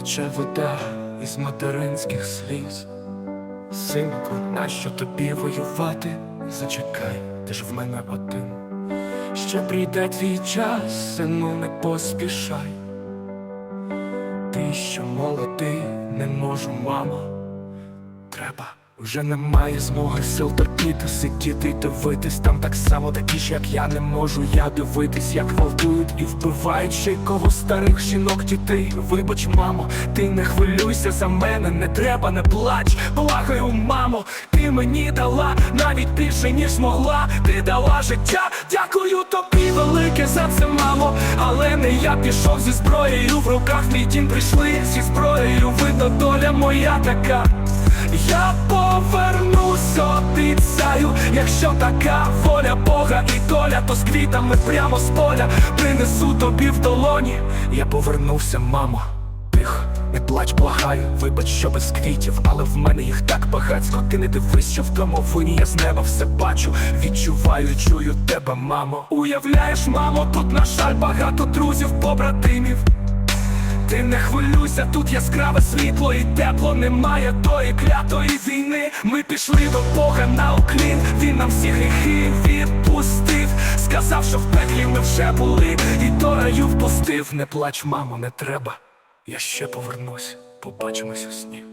тече вода із материнських сліз. Синку, нащо тобі воювати? Зачекай, ти ж в мене один. Ще прийде твій час, сину, не поспішай. Ти що молодий, не можу, мамо. Треба. Вже немає змоги сил терпіти, сидіти дивитись Там так само такі ж, як я не можу я дивитись, як гвалтують і вбивають ще кого старих жінок дітей. Вибач, мамо, ти не хвилюйся за мене, не треба, не плач. Благаю, мамо, ти мені дала навіть більше, ніж змогла. Ти дала життя, дякую тобі велике за це, мамо. Але не я пішов зі зброєю в руках. Мій дім прийшли зі зброєю. Видно, доля моя така. Я повернусь, обіцяю, якщо така воля Бога і доля, то з квітами прямо з поля принесу тобі в долоні. Я повернувся, мамо. Тихо, не плач, благаю, вибач, що без квітів, але в мене їх так багацько. Ти не дивись, що в домовині я з неба все бачу. Відчуваю, чую тебе, мамо. Уявляєш, мамо, тут, на жаль, багато друзів, побратимів. Ти не хвилюйся, тут яскраве світло і тепло, немає тої клятої війни. Ми пішли до Бога на уклін, він нам всі гріхи відпустив. Сказав, що в пеклі ми вже були, і до раю впустив. Не плач, мамо, не треба. Я ще повернусь, побачимось у сні.